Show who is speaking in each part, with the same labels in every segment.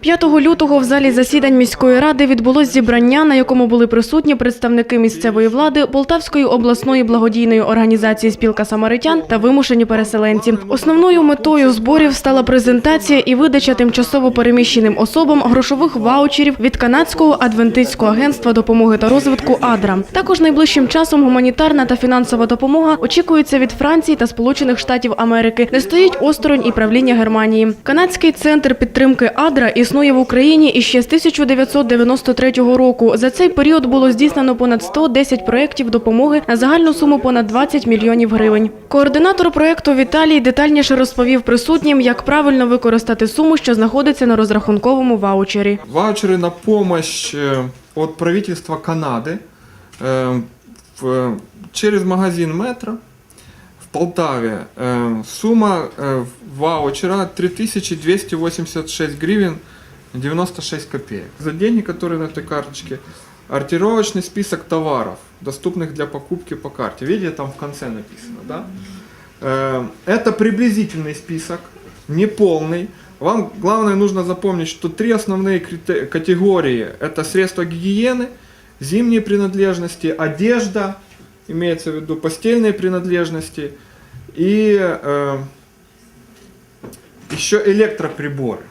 Speaker 1: 5 лютого в залі засідань міської ради відбулось зібрання, на якому були присутні представники місцевої влади, Полтавської обласної благодійної організації Спілка самаритян та вимушені переселенці. Основною метою зборів стала презентація і видача тимчасово переміщеним особам грошових ваучерів від канадського адвентистського агентства допомоги та розвитку АДРА. Також найближчим часом гуманітарна та фінансова допомога очікується від Франції та Сполучених Штатів Америки. Не стоїть осторонь і правління Германії. Канадський центр підтримки АДРА існує в Україні іще з 1993 року. За цей період було здійснено понад 110 проєктів допомоги на загальну суму понад 20 мільйонів гривень. Координатор проєкту Віталій детальніше розповів присутнім, як правильно використати суму, що знаходиться на розрахунковому ваучері.
Speaker 2: Ваучеры на помощь э, от правительства Канады э, в- через магазин Метро в Полтаве. Э, Сумма э, ваучера 3286 гривен 96 копеек. За деньги, которые на этой карточке, ориентировочный список товаров, доступных для покупки по карте. Видите, там в конце написано, да? Э, Это приблизительный список, не полный. Вам главное нужно запомнить, что три основные категории это средства гигиены, зимние принадлежности, одежда, имеется в виду постельные принадлежности и э, еще электроприборы.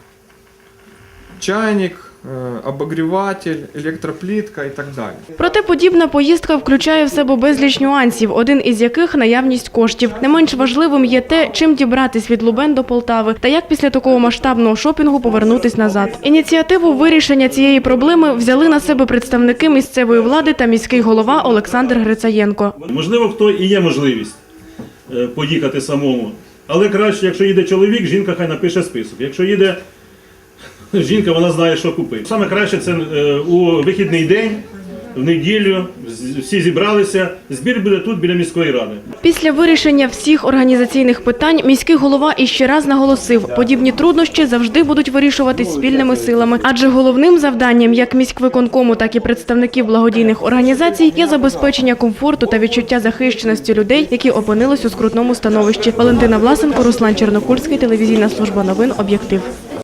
Speaker 2: Чайник, э, обогреватель, электроплитка и так далее.
Speaker 1: Проте подібна поїздка включає в себе безліч нюансів, один із яких наявність коштів. Не менш важливим є те, чим дібратись від Лубен до Полтави та як після такого масштабного шопінгу повернутись назад. Ініціативу вирішення цієї проблеми взяли на себе представники місцевої влади та міський голова Олександр Грицаєнко.
Speaker 3: Можливо, хто і є можливість е, поїхати самому. Але краще, якщо їде чоловік, жінка хай напише список. Якщо їде жінка, вона знає, що купити. Саме краще це е, у вихідний день, в неділю, всі зібралися. Збір буде тут, біля міської ради.
Speaker 1: Після вирішення всіх організаційних питань міський голова іще раз наголосив, подібні труднощі завжди будуть вирішуватись спільними силами, адже головним завданням як міськвиконкому, так і представників благодійних організацій є забезпечення комфорту та відчуття захищеності людей, які опинились у скрутному становищі. Валентина Власенко, Руслан Чернокульський, телевізійна служба новин, об'єктив.